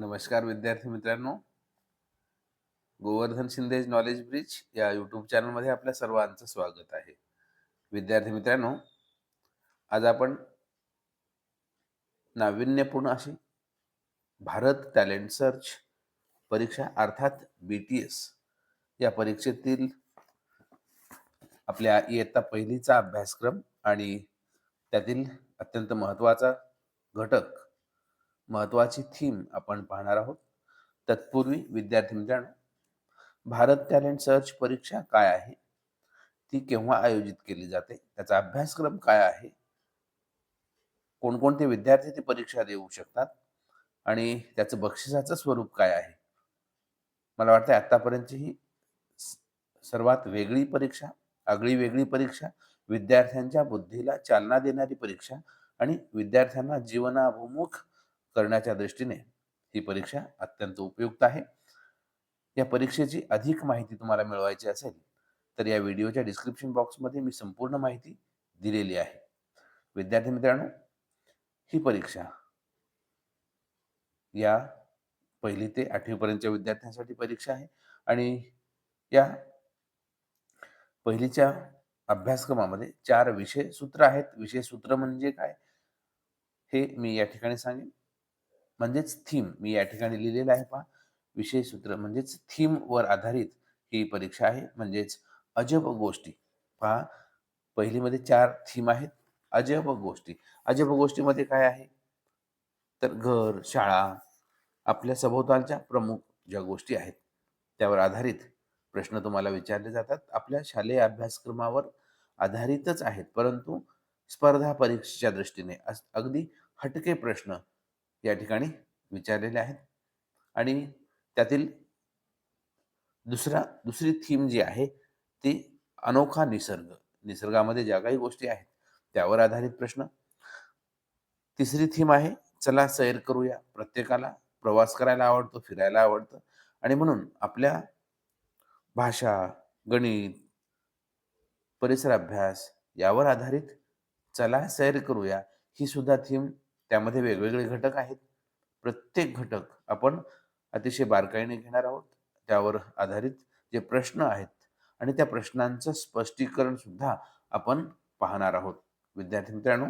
नमस्कार विद्यार्थी मित्रांनो. गोवर्धन शिंदे नॉलेज ब्रिज या यूट्यूब चॅनलमध्ये आपल्या सर्वांचं स्वागत आहे. विद्यार्थी मित्रांनो आज आपण नाविन्यपूर्ण अशी भारत टॅलेंट सर्च परीक्षा अर्थात बी टी एस या परीक्षेतील आपल्या इयत्ता पहिलीचा अभ्यासक्रम आणि त्यातील अत्यंत महत्त्वाचा घटक महत्त्वाची थीम आपण पाहणार आहोत. तत्पूर्वी विद्यार्थी मित्रांनो भारत टॅलेंट सर्च परीक्षा काय आहे? ती केव्हा आयोजित केली जाते? त्याचा अभ्यासक्रम काय आहे? कोणकोणते विद्यार्थी ती परीक्षा देऊ शकतात? आणि त्याचं बक्षिसाचं स्वरूप काय आहे? मला वाटतं आतापर्यंतची ही सर्वात वेगळी परीक्षा आगळी वेगळी परीक्षा विद्यार्थ्यांच्या बुद्धीला चालना देणारी परीक्षा आणि विद्यार्थ्यांना जीवनाभिमुख करण्याच्या दृष्टीने ही परीक्षा अत्यंत उपयुक्त आहे. या परीक्षेची अधिक माहिती तुम्हाला मिळवायची असेल तर या व्हिडिओच्या डिस्क्रिप्शन बॉक्समध्ये मी संपूर्ण माहिती दिलेली आहे. विद्यार्थी मित्रांनो ही परीक्षा या पहिली ते आठवीपर्यंतच्या विद्यार्थ्यांसाठी परीक्षा आहे आणि या पहिलीच्या अभ्यासक्रमामध्ये चार विषय सूत्र आहेत. विषय सूत्र म्हणजे काय हे मी या ठिकाणी सांगेन. म्हणजेच थीम मी या ठिकाणी लिहिलेलं आहे पहा. विषय सूत्र म्हणजेच थीम वर आधारित ही परीक्षा आहे. म्हणजेच अजब गोष्टी. पहा. पहिलीमध्ये चार थीम आहेत. अजब गोष्टी. अजब गोष्टीमध्ये काय आहे? तर घर शाळा आपल्या सभोवतालच्या प्रमुख ज्या गोष्टी आहेत त्यावर आधारित प्रश्न तुम्हाला विचारले जातात. आपल्या शालेय अभ्यासक्रमावर आधारितच आहेत. परंतु स्पर्धा परीक्षेच्या दृष्टीने अस- अगदी हटके प्रश्न या ठिकाणी विचारलेले आहेत. आणि त्यातील दुसरा दुसरी थीम जी आहे ती अनोखा निसर्ग. निसर्गामध्ये ज्या काही गोष्टी आहेत त्यावर आधारित प्रश्न. तिसरी थीम आहे चला सैर करूया. प्रत्येकाला प्रवास करायला आवडतो फिरायला आवडतं. आणि म्हणून आपल्या भाषा गणित परिसर अभ्यास यावर आधारित चला सैर करूया ही सुद्धा थीम त्यामध्ये वेगवेगळे घटक आहेत. प्रत्येक घटक आपण अतिशय बारकाईने घेणार आहोत. त्यावर आधारित जे प्रश्न आहेत आणि त्या प्रश्नांचं स्पष्टीकरण सुद्धा आपण पाहणार आहोत. विद्यार्थी मित्रांनो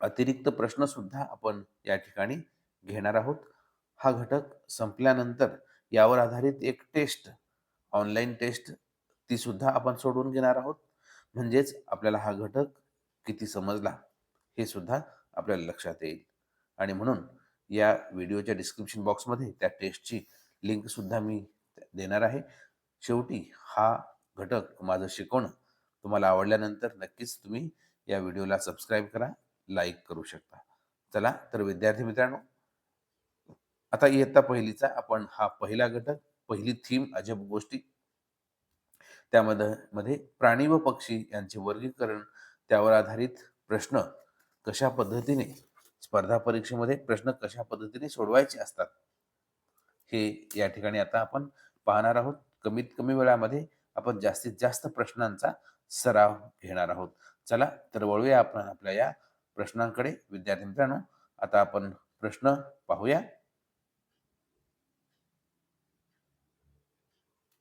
अतिरिक्त प्रश्न सुद्धा आपण या ठिकाणी घेणार आहोत. हा घटक संपल्यानंतर यावर आधारित एक टेस्ट ऑनलाईन टेस्ट ती सुद्धा आपण सोडवून घेणार आहोत. म्हणजेच आपल्याला हा घटक किती समजला? हे सुद्धा आपल्याला लक्षात येईल. आणि म्हणून या व्हिडिओच्या डिस्क्रिप्शन बॉक्समध्ये त्या टेस्टची लिंकसुद्धा मी देणार आहे. शेवटी हा घटक माझं शिकवणं तुम्हाला आवडल्यानंतर नक्कीच तुम्ही या व्हिडिओला सबस्क्राईब करा लाईक करू शकता. चला तर विद्यार्थी मित्रांनो आता इयत्ता पहिलीचा आपण हा पहिला घटक पहिली थीम अजब गोष्टी. त्यामध्ये मध्ये प्राणी व पक्षी यांचे वर्गीकरण त्यावर आधारित प्रश्न कशा पद्धतीने स्पर्धा परीक्षेमध्ये प्रश्न कशा पद्धतीने सोडवायचे असतात? हे या ठिकाणी आता आपण पाहणार आहोत. कमीत कमी वेळामध्ये आपण जास्तीत जास्त प्रश्नांचा सराव घेणार आहोत. चला तर वळूया आपण आपल्या या प्रश्नांकडे. विद्यार्थी मित्रांनो आता आपण प्रश्न पाहूया.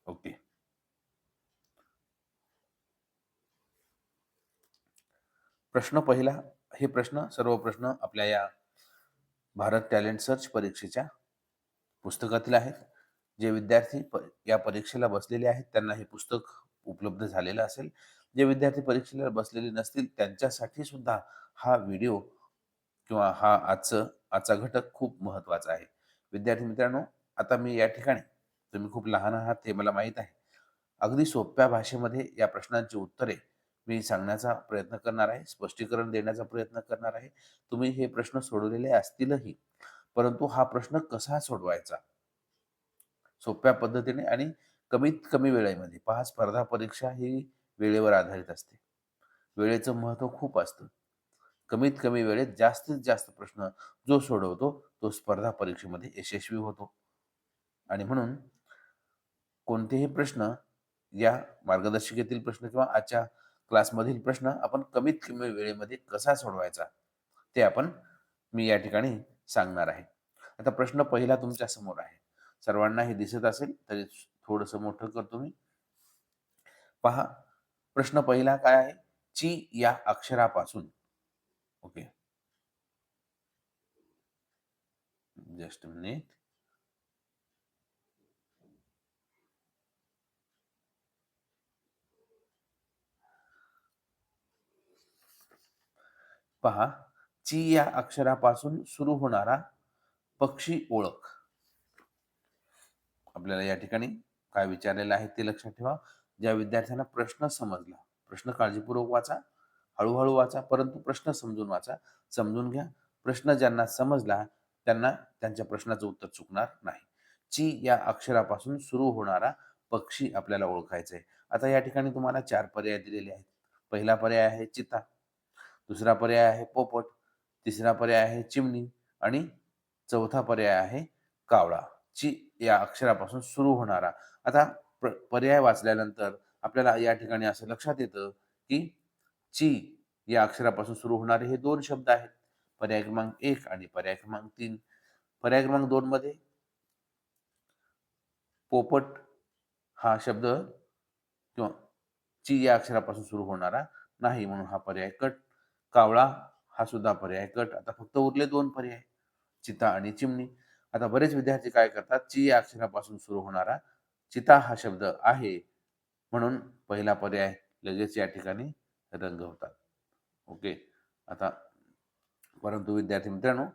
ओके. प्रश्न पहिला हे प्रश्न सर्व प्रश्न आपल्या या भारत टॅलेंट सर्च परीक्षेच्या पुस्तकातील आहेत. जे विद्यार्थी प या परीक्षेला बसलेले आहेत त्यांना हे पुस्तक उपलब्ध झालेलं असेल. जे विद्यार्थी परीक्षेला बसलेले नसतील त्यांच्यासाठी सुद्धा हा व्हिडिओ किंवा हा आजचं आजचा घटक खूप महत्त्वाचा आहे. विद्यार्थी मित्रांनो आता मी या ठिकाणी तुम्ही खूप लहान आहात हे मला माहीत आहे. अगदी सोप्या भाषेमध्ये या प्रश्नांची उत्तरे मी सांगण्याचा प्रयत्न करणार आहे स्पष्टीकरण देण्याचा प्रयत्न करणार आहे. तुम्ही हे प्रश्न सोडवलेले असतीलही परंतु हा प्रश्न कसा सोडवायचा? सोप्या पद्धतीने आणि कमीत कमी वेळेमध्ये. पहा स्पर्धा परीक्षा ही वेळेवर आधारित असते. वेळेचं महत्त्व खूप असतं. कमीत कमी वेळेत जास्तीत जास्त प्रश्न जो सोडवतो तो स्पर्धा परीक्षेमध्ये यशस्वी होतो. आणि म्हणून कोणतेही प्रश्न या मार्गदर्शिकेतील प्रश्न किंवा आजच्या क्लासमधील प्रश्न आपण कमीत कमी वेळेमध्ये कसा सोडवायचा ते आपण मी या ठिकाणी सांगणार आहे. आता प्रश्न पहिला तुमच्यासमोर आहे. सर्वांना हे दिसत असेल तरी थोडस मोठं करतो मी. पहा प्रश्न पहिला काय आहे? ची या अक्षरापासून. ओके. Just minute. पहा ची या अक्षरापासून सुरू होणारा पक्षी ओळख. आपल्याला या ठिकाणी काय विचारलेलं आहे ते लक्षात ठेवा. ज्या विद्यार्थ्यांना प्रश्न समजला प्रश्न काळजीपूर्वक वाचा हळूहळू वाचा परंतु प्रश्न समजून वाचा. समजून घ्या. प्रश्न ज्यांना समजला त्यांना त्यांच्या प्रश्नाचं उत्तर चुकणार नाही. ची या अक्षरापासून सुरू होणारा पक्षी आपल्याला ओळखायचा आहे आता या ठिकाणी तुम्हाला चार पर्याय दिलेले आहेत. पहिला पर्याय आहे चिता. दुसरा पर्याय आहे पोपट तिसरा पर्याय आहे चिमणी आणि चौथा पर्याय आहे कावळा ची या अक्षरापासून सुरू होणारा. आता पर्याय वाचल्यानंतर आपल्याला या ठिकाणी असं लक्षात येतं की ची या अक्षरापासून सुरू होणारे हे दोन शब्द आहेत. पर्याय क्रमांक एक आणि पर्याय क्रमांक तीन. पर्याय क्रमांक दोन मध्ये पोपट हा शब्द किंवा ची या अक्षरापासून सुरू होणारा नाही म्हणून हा पर्याय कट कावळा हा सुद्धा पर्याय. कट आता फक्त उरले दोन पर्याय चिता आणि चिमणी. आता बरेच विद्यार्थी काय करतात? ची या अक्षरापासून सुरू होणारा चिता हा शब्द आहे म्हणून पहिला पर्याय लगेच या ठिकाणी रंग होतात ओके? आता परंतु विद्यार्थी मित्रांनो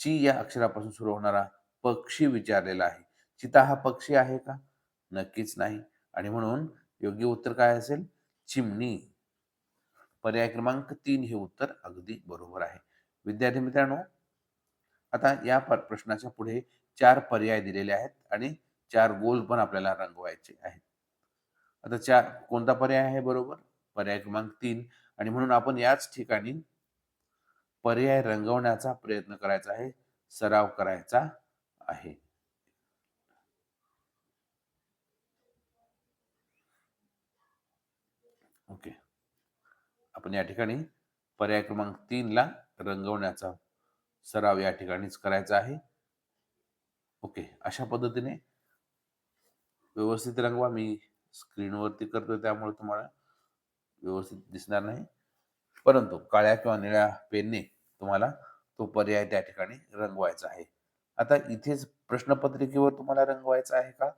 ची या अक्षरापासून सुरू होणारा पक्षी विचारलेला आहे. चिता हा पक्षी आहे का? नक्कीच नाही. आणि म्हणून योग्य उत्तर काय असेल? चिमणी. पर्याय क्रमांक तीन हे उत्तर अगदी बरोबर आहे. विद्यार्थी मित्रांनो आता या प्रश्नाच्या पुढे चार पर्याय दिलेले आहेत आणि चार गोल पण आपल्याला रंगवायचे आहेत. आता चार कोणता पर्याय आहे बरोबर? पर्याय क्रमांक तीन आणि म्हणून आपण याच ठिकाणी पर्याय रंगवण्याचा प्रयत्न करायचा आहे सराव करायचा आहे ओके आपण या ठिकाणी पर्याय क्रमांक तीनला रंगवण्याचा सराव या ठिकाणीच करायचा आहे. ओके अशा पद्धतीने व्यवस्थित रंगवा. मी स्क्रीनवरती करतोय त्यामुळे तुम्हाला व्यवस्थित दिसणार नाही. परंतु काळ्या किंवा निळ्या पेनने तुम्हाला तो पर्याय त्या ठिकाणी रंगवायचा आहे. आता इथेच प्रश्नपत्रिकेवर तुम्हाला रंगवायचा आहे का?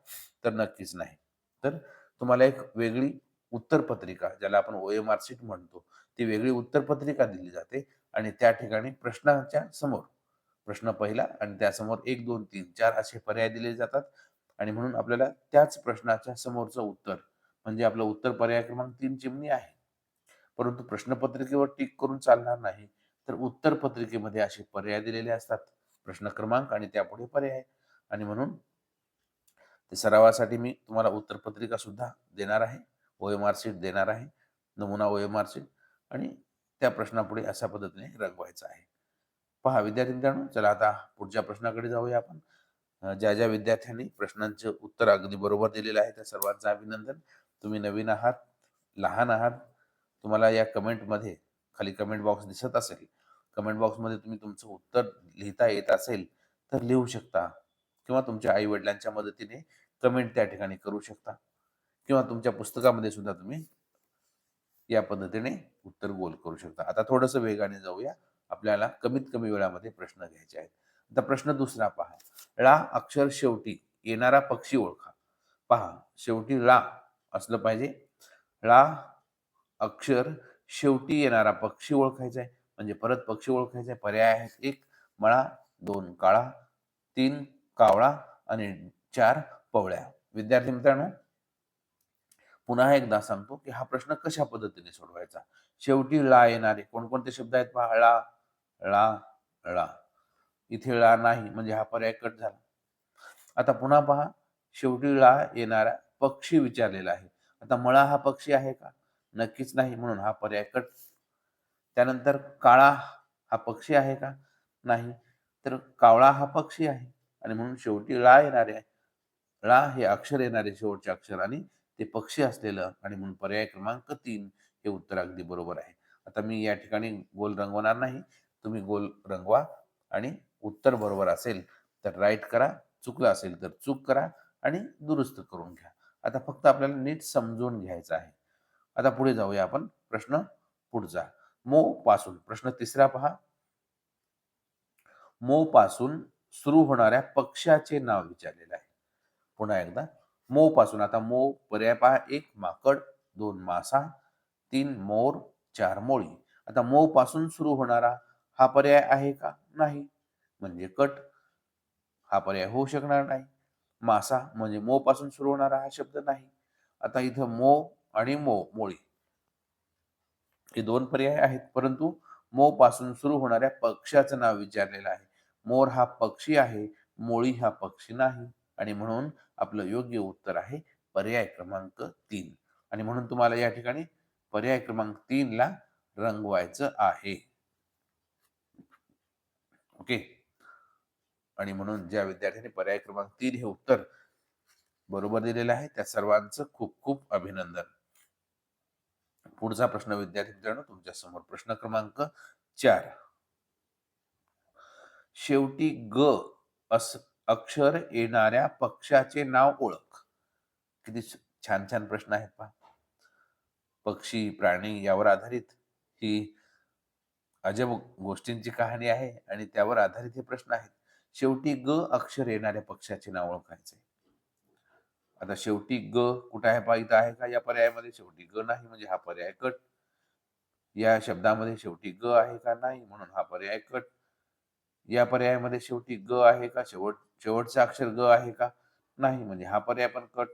तर नक्कीच नाही. तर तुम्हाला एक वेगळी उत्तरपत्रिका ज्याला आपण ओ एम आर सीट म्हणतो ती वेगळी उत्तरपत्रिका दिली जाते आणि त्या ठिकाणी प्रश्नाच्या समोर प्रश्न पहिला आणि त्यासमोर एक दोन तीन चार असे पर्याय दिले जातात आणि म्हणून आपल्याला त्याच प्रश्नाच्या समोरचं उत्तर म्हणजे आपलं उत्तर पर्याय क्रमांक तीन चिमणी आहे. परंतु प्रश्नपत्रिकेवर टिक करून चालणार नाही तर उत्तर पत्रिकेमध्ये असे पर्याय दिलेले असतात. प्रश्न क्रमांक आणि त्यापुढे पर्याय. आणि म्हणून ते सरावासाठी मी तुम्हाला उत्तरपत्रिका सुद्धा देणार आहे. ओ एम आर सीट देणार आहे. नमुना ओ एम आर सीट आणि त्या प्रश्नापुढे अशा पद्धतीने रंगवायचं आहे. पहा विद्यार्थी मित्रांनो चला आता पुढच्या प्रश्नाकडे जाऊया आपण. ज्या ज्या विद्यार्थ्यांनी प्रश्नांचे उत्तर अगदी बरोबर दिलेलं आहे त्या सर्वांचं अभिनंदन. तुम्ही नवीन आहात लहान आहात तुम्हाला या कमेंटमध्ये खाली कमेंट बॉक्स दिसत असेल कमेंट बॉक्समध्ये तुम्ही तुमचं उत्तर लिहिता येत असेल तर लिहू शकता किंवा तुमच्या आई वडिलांच्या मदतीने कमेंट त्या ठिकाणी करू शकता. किंवा तुमच्या पुस्तकामध्ये सुद्धा तुम्ही या पद्धतीने उत्तर गोल करू शकता. आता थोडंसं वेगाने जाऊया. आपल्याला कमीत कमी वेळामध्ये प्रश्न घ्यायचे आहेत. आता प्रश्न दुसरा पहा. ळा अक्षर शेवटी येणारा पक्षी ओळखा. पहा शेवटी ळा असलं पाहिजे. ळा अक्षर शेवटी येणारा पक्षी ओळखायचा आहे. म्हणजे परत पक्षी ओळखायचा आहे. पर्याय आहेत एक मळा दोन काळा तीन कावळा आणि चार पवळ्या. विद्यार्थी मित्रांनो पुन्हा एकदा सांगतो की हा प्रश्न कशा पद्धतीने सोडवायचा? शेवटी ळा येणारे कोणकोणते शब्द आहेत? पहा ळा ळा ळा. इथे ळा नाही म्हणजे हा पर्याय कट झाला. आता पुन्हा पहा शेवटी ळा येणारा पक्षी विचारलेला आहे. आता मळा हा पक्षी आहे का? नक्कीच नाही म्हणून हा पर्याय कट. त्यानंतर काळा हा पक्षी आहे का? नाही. तर कावळा हा पक्षी आहे. आणि म्हणून शेवटी ळा येणारे आहे ळा हे अक्षर येणारे शेवटचे अक्षर आणि ते पक्षी असलेलं आणि म्हणून पर्याय क्रमांक तीन हे उत्तर अगदी बरोबर आहे. आता मी या ठिकाणी गोल रंगवणार नाही. तुम्ही गोल रंगवा आणि उत्तर बरोबर असेल तर राईट करा. चुकलं असेल तर चूक करा आणि दुरुस्त करून घ्या. आता फक्त आपल्याला नीट समजून घ्यायचं आहे. आता पुढे जाऊया आपण. प्रश्न पुढचा. मो पासून प्रश्न तिसरा पहा. मो पासून सुरू होणाऱ्या पक्षाचे नाव विचारलेलं आहे. पुन्हा एकदा. मो पासून आता मो पर्याय पहा एक माकड दोन मासा तीन मोर चार मोळी. आता मो पासून सुरू होणारा हा पर्याय आहे का? नाही. म्हणजे कट हा पर्याय होऊ शकणार नाही. मासा म्हणजे मो पासून सुरू होणारा हा शब्द नाही. आता इथं मो आणि मो मोळी हे दोन पर्याय आहेत. परंतु मो पासून सुरू होणाऱ्या पक्षाचं नाव विचारलेलं आहे. मोर हा पक्षी आहे मोळी हा पक्षी नाही. आणि म्हणून आपलं योग्य उत्तर आहे पर्याय क्रमांक तीन. आणि म्हणून तुम्हाला या ठिकाणी पर्याय क्रमांक तीन ला रंगवायचं आहे. ओके? आणि म्हणून ज्या विद्यार्थ्यांनी पर्याय क्रमांक तीन हे उत्तर बरोबर दिलेलं आहे त्या सर्वांचं खूप खूप अभिनंदन. पुढचा प्रश्न विद्यार्थी मित्रांनो तुमच्यासमोर प्रश्न क्रमांक चार. शेवटी ग अस अक्षर येणाऱ्या पक्षाचे नाव ओळख. किती छान छान प्रश्न आहेत पहा. पक्षी प्राणी यावर आधारित ही अजब गोष्टींची कहाणी आहे आणि त्यावर आधारित हे प्रश्न आहेत. शेवटी ग अक्षर येणाऱ्या पक्षाचे नाव ओळखायचे. आता शेवटी ग कुठं आहे पाहिजे आहे का? या पर्यायामध्ये शेवटी ग नाही म्हणजे हा पर्याय कट. या शब्दामध्ये शेवटी ग आहे का नाही? म्हणून हा पर्याय कट. या पर्यायामध्ये शेवटी ग आहे का? शेवट शेवटचा अक्षर ग आहे का? नाही. म्हणजे हा पर्याय पण कट.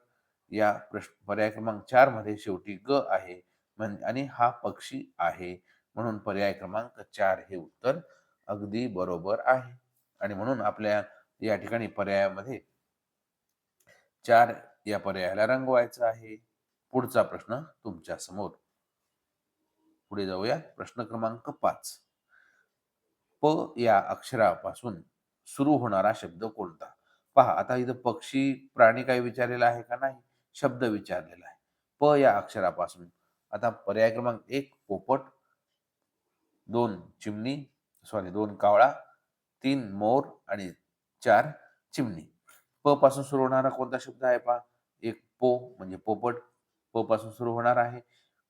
या प्रश्न पर्याय क्रमांक चारमध्ये शेवटी ग आहे. म्हणजे आणि हा पक्षी आहे. म्हणून पर्याय क्रमांक चार हे उत्तर अगदी बरोबर आहे. आणि म्हणून आपल्या या ठिकाणी पर्यायामध्ये चार या पर्यायाला रंगवायचं आहे. पुढचा प्रश्न तुमच्यासमोर. पुढे जाऊया. प्रश्न क्रमांक पाच. प या अक्षरापासून सुरू होणारा शब्द कोणता? पहा आता इथं पक्षी प्राणी काही विचारलेला आहे का नाही? शब्द विचारलेला आहे. प या अक्षरापासून. आता पर्याय क्रमांक एक पोपट. दोन चिमणी. सॉरी दोन कावळा. तीन मोर. आणि चार चिमणी. प पासून सुरू होणारा कोणता शब्द आहे पहा? एक पो म्हणजे पोपट. प पासून सुरू होणार आहे.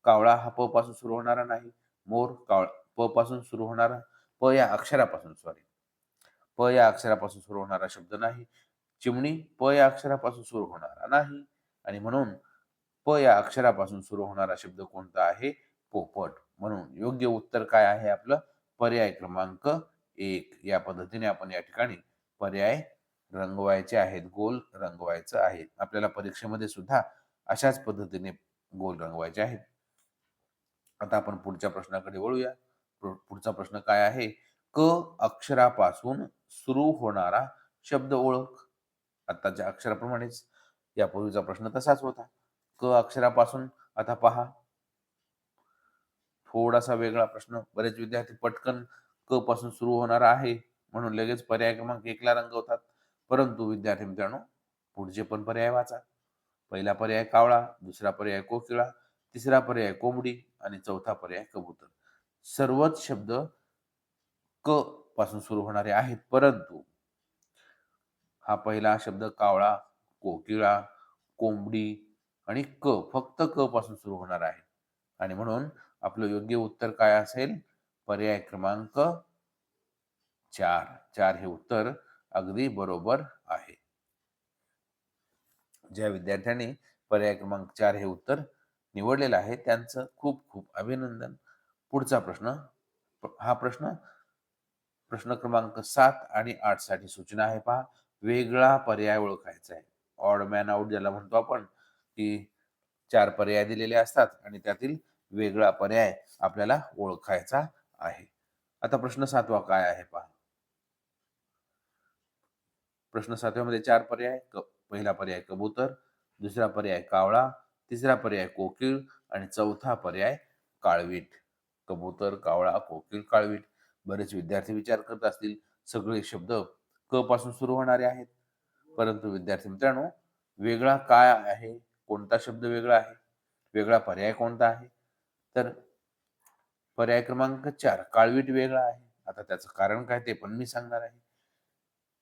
कावळा हा प पासून सुरू होणारा नाही. मोर कावळा प पासून सुरू होणारा प या अक्षरापासून सॉरी प या अक्षरापासून सुरू होणारा शब्द नाही. चिमणी प या अक्षरापासून सुरू होणारा नाही. आणि म्हणून प या अक्षरापासून सुरू होणारा शब्द कोणता आहे? पोपट. म्हणून योग्य उत्तर काय आहे आपलं? पर्याय क्रमांक एक. या पद्धतीने आपण या ठिकाणी पर्याय रंगवायचे आहेत गोल रंगवायचं आहे आपल्याला परीक्षेमध्ये सुद्धा अशाच पद्धतीने गोल रंगवायचे आहेत. आता आपण पुढच्या प्रश्नाकडे वळूया. पुढचा प्रश्न काय आहे? क अक्षरापासून सुरू होणारा शब्द ओळख. आताच्या अक्षराप्रमाणेच यापूर्वीचा प्रश्न तसाच होता. क अक्षरापासून आता पहा. थोडासा वेगळा प्रश्न. बरेच विद्यार्थी पटकन क पासून सुरू होणार आहे म्हणून लगेच पर्याय क्रमांक एकला रंगवतात. परंतु विद्यार्थी मित्रांनो पुढचे पण पर्याय वाचा. पहिला पर्याय कावळा दुसरा पर्याय कोकिळा तिसरा पर्याय कोंबडी आणि चौथा पर्याय कबूतर. सर्वच शब्द क पासून सुरू होणारे आहेत. परंतु हा पहिला शब्द कावळा कोकिळा कोंबडी आणि क फक्त क पासून सुरू होणार आहे. आणि म्हणून आपलं योग्य उत्तर काय असेल? पर्याय क्रमांक चार. चार हे उत्तर अगदी बरोबर आहे. ज्या विद्यार्थ्यांनी पर्याय क्रमांक चार हे उत्तर निवडलेलं आहे त्यांचं खूप खूप अभिनंदन. पुढचा प्रश्न. हा प्रश्न. प्रश्न क्रमांक सात आणि आठसाठी सूचना आहे पहा. वेगळा पर्याय ओळखायचा आहे. ऑड मॅन आउट ज्याला म्हणतो आपण की चार पर्याय दिलेले असतात आणि त्यातील वेगळा पर्याय आपल्याला ओळखायचा आहे. आता प्रश्न सातवा काय आहे पहा. प्रश्न सातव्यामध्ये चार पर्याय पहिला पर्याय कबूतर दुसरा पर्याय कावळा तिसरा पर्याय कोकिळ आणि चौथा पर्याय काळवीट. कबूतर कावळा कोकिळ काळवीट बरेच विद्यार्थी विचार करत असतील. सगळे शब्द क पासून सुरू होणारे आहेत. परंतु विद्यार्थी मित्रांनो वेगळा काय आहे? कोणता शब्द वेगळा आहे? वेगळा पर्याय कोणता आहे? तर पर्याय क्रमांक चार काळवीट वेगळा आहे. आता त्याचं कारण काय ते पण मी सांगणार आहे.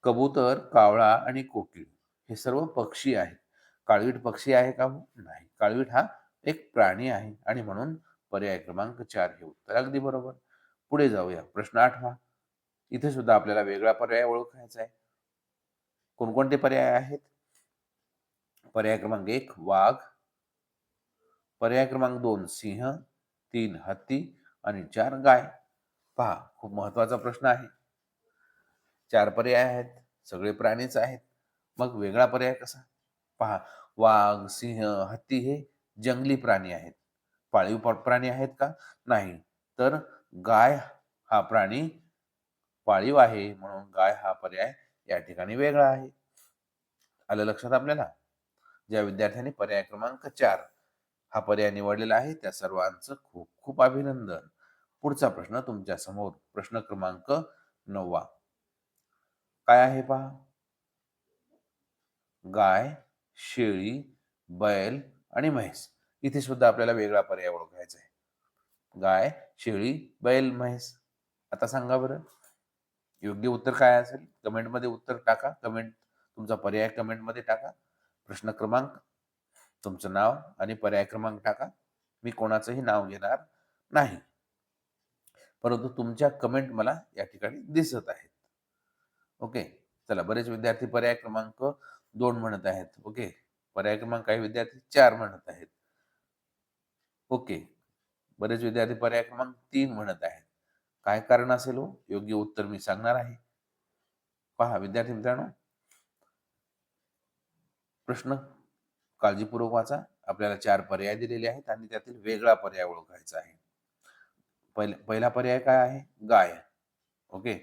कबूतर, कावळा आणि कोकीळ हे सर्व पक्षी आहेत. काळवीट पक्षी आहे का? नाही. काळवीट हा एक प्राणी आहे आणि म्हणून पर्याय क्रमांक चार हे उत्तर अगदी बरोबर. पुढे जाऊया. प्रश्न आठवा. इथे सुद्धा आपल्याला वेगळा पर्याय ओळखायचा आहे. कोणकोणते पर्याय आहेत? पर्याय क्रमांक एक वाघ, पर्याय क्रमांक दोन सिंह, तीन हत्ती आणि चार गाय. पहा खूप महत्त्वाचा प्रश्न आहे. चार पर्याय आहेत. सगळे प्राणीच आहेत. मग वेगळा पर्याय कसा? पहा वाघ, सिंह, हत्ती हे जंगली प्राणी आहेत. पाळीव प्राणी आहेत का? नाही. तर गाय हा प्राणी पाळीव आहे म्हणून गाय हा पर्याय या ठिकाणी वेगळा आहे. आलं लक्षात आपल्याला? ज्या विद्यार्थ्यांनी पर्याय क्रमांक चार हा पर्याय निवडलेला आहे त्या सर्वांचं खूप खूप अभिनंदन. पुढचा प्रश्न तुमच्यासमोर प्रश्न क्रमांक नववा काय आहे पहा गाय शेळी बैल आणि म्हैस इथे सुद्धा आपल्याला वेगळा पर्याय ओळखायचा आहे. गाय शेळी बैल म्हैस. आता सांगा बरं. योग्य उत्तर काय असेल? कमेंटमध्ये उत्तर टाका. कमेंट तुमचा पर्याय कमेंटमध्ये टाका. प्रश्न क्रमांक तुमचं नाव आणि पर्याय क्रमांक टाका. मी कोणाचंही नाव घेणार नाही. परंतु तुमच्या कमेंट मला या ठिकाणी दिसत आहेत. ओके? चला बरेच विद्यार्थी पर्याय क्रमांक दोन म्हणत आहेत. ओके? पर्याय क्रमांक काही विद्यार्थी चार म्हणत आहेत. ओके. बरेच विद्यार्थी पर्याय क्रमांक तीन म्हणत आहेत. काय कारण असेल हो? योग्य उत्तर मी सांगणार आहे. पहा विद्यार्थी मित्रांनो. प्रश्न काळजीपूर्वक वाचा. आपल्याला चार पर्याय दिलेले आहेत आणि त्यातील वेगळा पर्याय ओळखायचा आहे. पहिला पर्याय काय आहे? गाय ओके.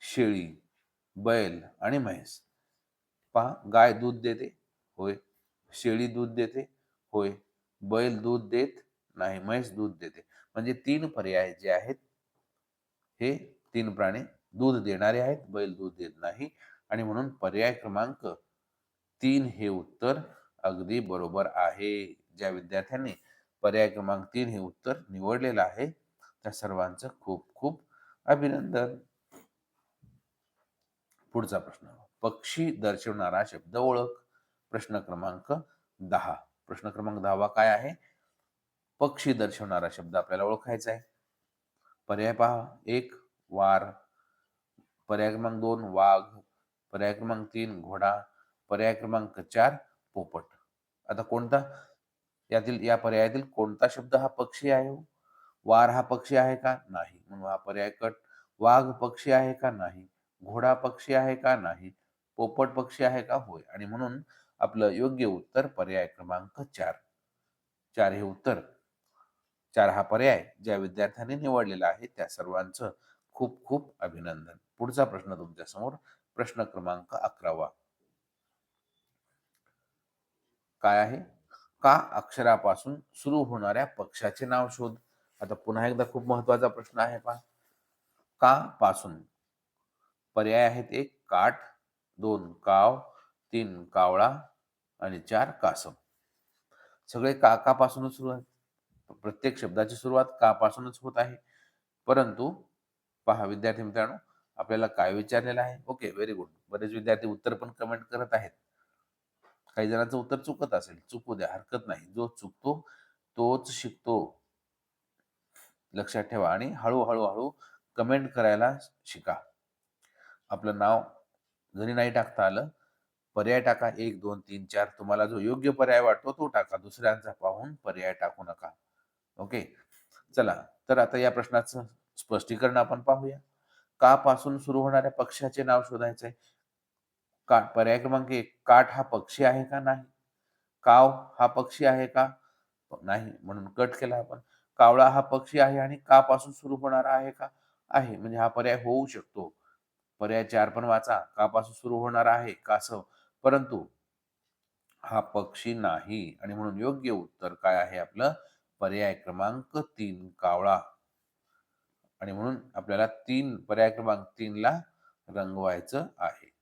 शेळी बैल आणि म्हैस. पहा गाय दूध देते होय. शेळी दूध देते होय. बैल दूध देत नाही म्हैस दूध देते. म्हणजे तीन पर्याय जे आहेत हे तीन प्राणी दूध देणारे आहेत बैल दूध देत नाही. आणि म्हणून पर्याय क्रमांक तीन हे उत्तर अगदी बरोबर आहे. ज्या विद्यार्थ्यांनी पर्याय क्रमांक तीन हे उत्तर निवडलेलं आहे त्या सर्वांचं खूप खूप अभिनंदन. पुढचा प्रश्न. पक्षी दर्शवणारा शब्द ओळख. प्रश्न क्रमांक दहा. प्रश्न क्रमांक दहावा काय आहे? पक्षी दर्शवणारा शब्द आपल्याला ओळखायचा आहे. पर्याय पहा. एक वार. पर्याय क्रमांक दोन वाघ. पर्याय क्रमांक तीन घोडा. पर्याय क्रमांक चार पोपट. आता कोणता? यातील या पर्यायातील कोणता शब्द हा पक्षी आहे हो? वार हा पक्षी आहे का? नाही. म्हणून हा पर्याय कट. वाघ पक्षी आहे का? नाही. घोडा पक्षी आहे का? नाही. पोपट पक्षी आहे का? होय. आणि म्हणून आपलं योग्य उत्तर पर्याय क्रमांक चार. चार हे उत्तर. चार हा पर्याय ज्या विद्यार्थ्यांनी निवडलेला आहे त्या सर्वांचं खूप खूप अभिनंदन. पुढचा प्रश्न तुमच्यासमोर प्रश्न क्रमांक अकरावा. काय आहे? का अक्षरापासून सुरू होणाऱ्या पक्षाचे नाव शोध? आता पुन्हा एकदा खूप महत्त्वाचा प्रश्न आहे पहा का पासून? पर्याय आहेत एक काठ दोन काव तीन कावळा आणि चार कासम. सगळे काकापासूनच सुरुवात प्रत्येक शब्दाची सुरुवात कापासूनच होत आहे. परंतु पहा विद्यार्थी मित्रांनो आपल्याला काय विचारलेलं आहे? ओके व्हेरी गुड बरेच विद्यार्थी उत्तर पण कमेंट करत आहेत. काही जणांचं उत्तर चुकत असेल. चुकू द्या हरकत नाही. जो चुकतो तोच शिकतो. लक्षात ठेवा आणि हळूहळू हळू कमेंट करायला शिका. आपलं नाव जरी नाही टाकता आलं. पर्याय टाका. एक दोन तीन चार. तुम्हाला जो योग्य पर्याय वाटतो तो टाका. दुसऱ्यांचा पाहून पर्याय टाकू नका. ओके? चला. तर आता या प्रश्नाचं स्पष्टीकरण आपण पाहूया. का पासून सुरू होणाऱ्या पक्षाचे नाव शोधायचे काठ पर्याय क्रमांक एक काठ हा पक्षी आहे का नाही? काव हा पक्षी आहे का? नाही म्हणून कट केला आपण. कावळा हा पक्षी आहे आणि का पासून सुरू होणारा आहे का? आहे. म्हणजे हा पर्याय होऊ शकतो. पर्याय चार पण वाचा. कापासून सुरू होणार आहे? कासव परंतु हा पक्षी नाही आणि म्हणून योग्य उत्तर काय आहे आपलं? पर्याय क्रमांक तीन कावळा. आणि म्हणून आपल्याला तीन पर्याय क्रमांक तीन ला रंगवायचं आहे.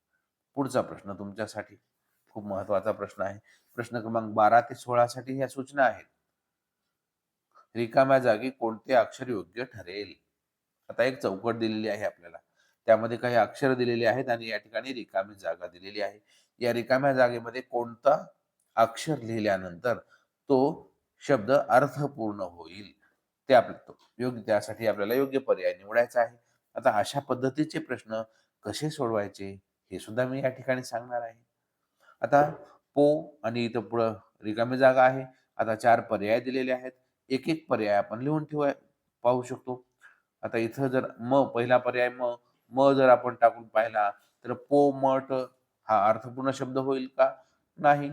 पुढचा प्रश्न तुमच्यासाठी. खूप महत्त्वाचा प्रश्न आहे. प्रश्न क्रमांक बारा ते सोळा साठी ह्या सूचना आहेत. रिकाम्या जागी कोणते अक्षर योग्य ठरेल? आता एक चौकट दिलेली आहे आपल्याला. त्यामध्ये काही अक्षर दिलेली आहेत आणि या ठिकाणी रिकामी जागा दिलेली आहे. या रिकाम्या जागेमध्ये कोणता अक्षर लिहिल्यानंतर तो शब्द अर्थपूर्ण होईल? ते आपलं योग्य त्यासाठी आपल्याला योग्य पर्याय निवडायचा आहे. आता अशा पद्धतीचे प्रश्न कसे सोडवायचे हे सुद्धा मी या ठिकाणी सांगणार आहे. आता पो आणि इथं पुढं रिकामी जागा आहे. आता चार पर्याय दिलेले आहेत. एक एक पर्याय आपण लिहून ठेवाय पाहू शकतो. आता इथं जर म पहिला पर्याय म म जर आपण टाकून पाहिला तर पो मट हा अर्थपूर्ण शब्द होईल का? नाही.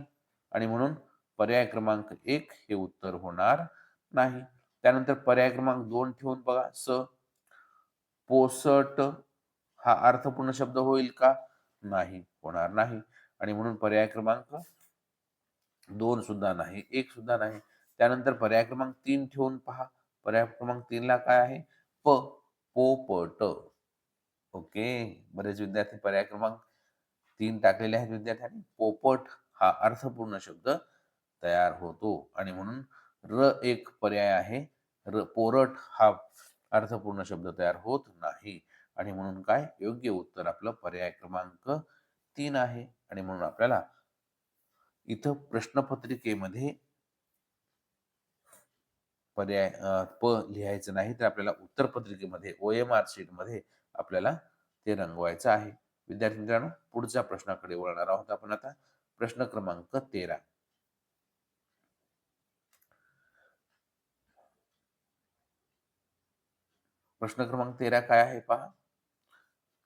आणि म्हणून पर्याय क्रमांक एक हे उत्तर होणार नाही. त्यानंतर पर्याय क्रमांक दोन ठेवून बघा. स. पोसट हा अर्थपूर्ण शब्द होईल का? नाही. होणार नाही. आणि म्हणून पर्याय क्रमांक दोन सुद्धा नाही. एक सुद्धा नाही. त्यानंतर पर्याय क्रमांक तीन ठेवून पहा. पर्याय क्रमांक तीन ला काय आहे? प. पोपट. ओके. बरेच विद्यार्थी पर्याय क्रमांक तीन टाकलेले आहेत विद्यार्थ्यांनी. पोपट हा अर्थपूर्ण शब्द तयार होतो. आणि म्हणून र एक पर्याय आहे. र पोरट हा अर्थपूर्ण शब्द तयार होत नाही. आणि म्हणून काय? योग्य उत्तर. आपलं पर्याय क्रमांक तीन आहे. आणि म्हणून आपल्याला इथं प्रश्नपत्रिकेमध्ये पर्याय प लिहायचं नाही तर आपल्याला उत्तर पत्रिकेमध्ये ओ एम आर शीटमध्ये आपल्याला ते रंगवायचं आहे. विद्यार्थी मित्रांनो पुढच्या प्रश्नाकडे वळणार आहोत आपण आता. प्रश्न क्रमांक तेरा. प्रश्न क्रमांक तेरा काय आहे पहा.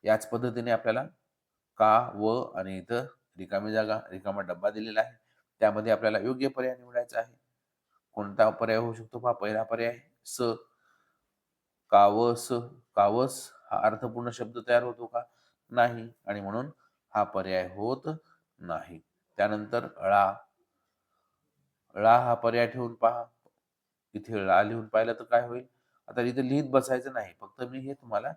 याच पद्धतीने आपल्याला का व आणि इथं रिकामी जागा रिकामा डब्बा दिलेला आहे. त्यामध्ये आपल्याला योग्य पर्याय निवडायचा आहे. कोणता पर्याय होऊ शकतो पहा. पहिला पर्याय स. कावस. कावस हा अर्थपूर्ण शब्द तयार होतो का? नाही आणि म्हणून हा पर्याय होत नाही. त्यानंतर ळा ळा हा पर्याय ठेवून पहा. इथे ळा लिहून पाहिलं तर काय होईल? आता इथे लिहित बसायचं नाही. फक्त मी हे तुम्हाला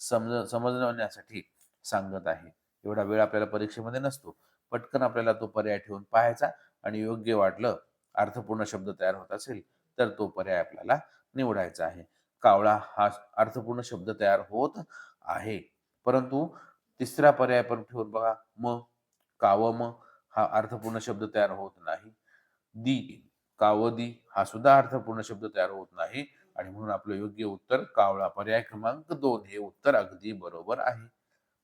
समज समजण्यासाठी सांगत आहे. एवढा वेळ आपल्याला परीक्षेमध्ये नसतो. पटकन आपल्याला तो पर्याय ठेवून पाहायचा आणि योग्य वाटलं अर्थपूर्ण शब्द तयार होत असेल तर तो पर्याय आपल्याला निवडायचा आहे. कावळा हा अर्थपूर्ण शब्द तयार होत आहे. परंतु तिसरा पर्याय पण ठेवून बघा म कावम हा अर्थपूर्ण शब्द तयार होत नाही. दी कावदी हा सुद्धा अर्थपूर्ण शब्द तयार होत नाही आणि म्हणून आपलं योग्य उत्तर कावळा पर्याय क्रमांक दोन हे उत्तर अगदी बरोबर आहे.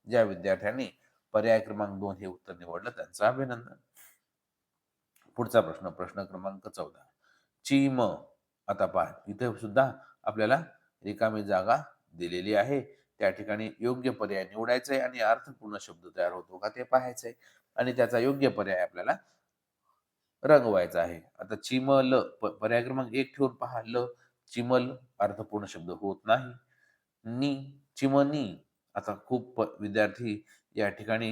ज्या विद्यार्थ्यांनी पर्याय क्रमांक दोन हे उत्तर निवडलं त्यांचं अभिनंदन. पुढचा प्रश्न प्रश्न क्रमांक चौदा. चीम आता पहा इथे सुद्धा आपल्याला रिकामी जागा दिलेली आहे. त्या ठिकाणी योग्य पर्याय निवडायचा आहे आणि अर्थपूर्ण शब्द तयार होतो का ते पाहायचंय आणि त्याचा योग्य पर्याय आपल्याला रंगवायचा आहे. आता चिमल पर्याय क्रमांक एक ठेवून पहा. ल चिमल अर्थपूर्ण शब्द होत नाही. नी चिमनी आता खूप विद्यार्थी या ठिकाणी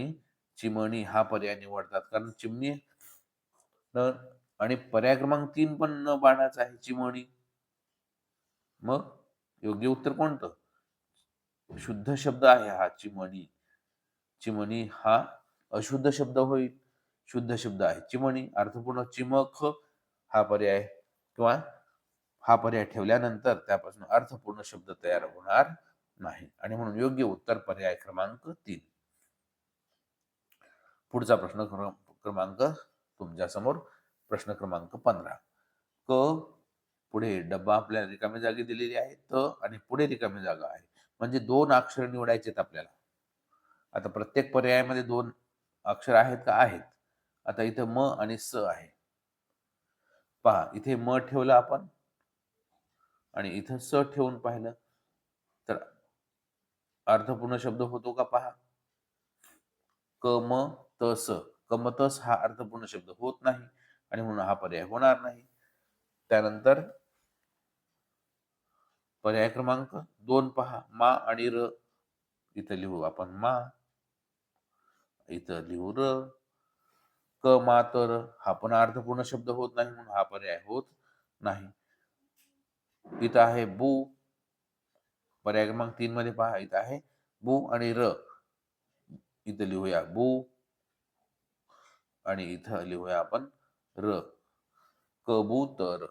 चिमणी हा पर्याय निवडतात कारण चिमणी आणि पर्याय क्रमांक तीन पण न बाणाचा आहे चिमणी. मग योग्य उत्तर कोणतं? शुद्ध शब्द आहे हा चिमणी. चिमणी हा अशुद्ध शब्द होईल. शुद्ध शब्द आहे चिमणी. अर्थपूर्ण चिमख हा पर्याय किंवा हा पर्याय ठेवल्यानंतर त्यापासून अर्थपूर्ण शब्द तयार होणार नाही. आणि म्हणून योग्य उत्तर पर्याय क्रमांक तीन. पुढचा प्रश्न क्रमांक तुमच्यासमोर. प्रश्न क्रमांक पंधरा. क पुढे डब्बा आपल्याला रिकामी जागी दिलेली आहे. त आणि पुढे रिकामी जागा आहे. म्हणजे दोन अक्षर निवडायचे आहेत आपल्याला. आता प्रत्येक पर्यायामध्ये दोन अक्षर आहेत का? आहेत. आता इथं म आणि स आहे. पहा इथे म ठेवलं आपण आणि इथं स ठेवून पाहिलं तर अर्थपूर्ण शब्द होतो का पहा? क म त स. कमतस हा अर्थपूर्ण शब्द होत नाही आणि म्हणून हा पर्याय होणार नाही. त्यानंतर पर्याय क्रमांक दोन पहा. मा आणि र. इथं लिहू आपण. मा. इथं लिहू र. क मा तर हा पण अर्थपूर्ण शब्द होत नाही म्हणून हा पर्याय होत नाही. इथं आहे बू. पर्याय क्रमांक तीन मध्ये पहा. इथं आहे बू आणि र. इथं लिहूया बू. आणि इथं लिहूया आपण र. कबूतर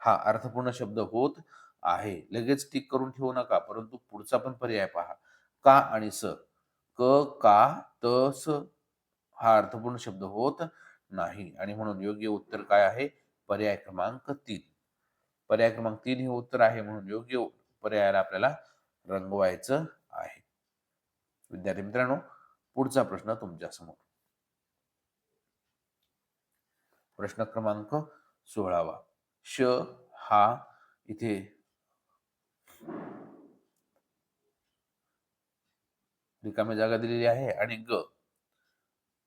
हा अर्थपूर्ण शब्द होत आहे. लगेच टिक करून ठेवू नका परंतु पुढचा पण पर्याय पहा. का आणि स. क का त स हा अर्थपूर्ण शब्द होत नाही. आणि म्हणून योग्य उत्तर काय आहे? पर्याय क्रमांक तीन. पर्याय क्रमांक तीन हे उत्तर आहे म्हणून योग्य पर्यायाला आपल्याला रंगवायचं आहे. विद्यार्थी मित्रांनो पुढचा प्रश्न तुमच्यासमोर. प्रश्न क्रमांक सोळावा. श हा इथे रिकामी जागा दिलेली आहे. आणि ग.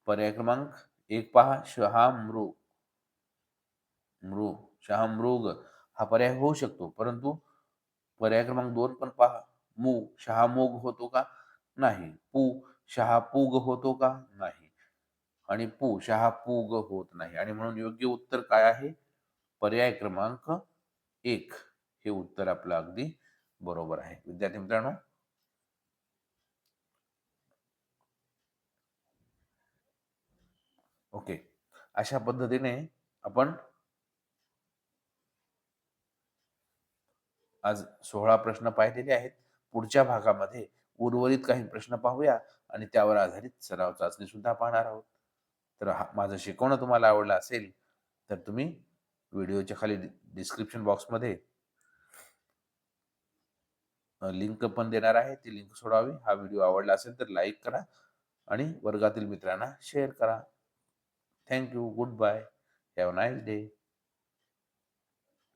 पर्याय क्रमांक एक पहा. शहा मृ मृ शहा मृग हा पर्याय होऊ शकतो. परंतु पर्याय क्रमांक दोन पण पहा. मू. शहा मोग होतो का? नाही. पू. शहा पूग होतो का? नाही. आणि पू. शहा पूग होत नाही. आणि म्हणून योग्य उत्तर काय आहे? पर्याय क्रमांक एक. हे उत्तर आपलं अगदी बरोबर आहे. विद्यार्थी मित्रांनो ओके. अशा पद्धतीने आपण आज सोळा प्रश्न पाहिलेले आहेत. पुढच्या भागामध्ये उर्वरित काही प्रश्न पाहूया आणि त्यावर आधारित सराव चाचणी सुद्धा पाहणार आहोत. तर हा माझं शिकवणं तुम्हाला आवडलं असेल तर तुम्ही व्हिडिओच्या खाली डिस्क्रिप्शन बॉक्समध्ये लिंक पण देणार आहे. ती लिंक सोडावी. हा व्हिडिओ आवडला असेल तर लाईक करा आणि वर्गातील मित्रांना शेअर करा. Thank you good bye. Have nice day.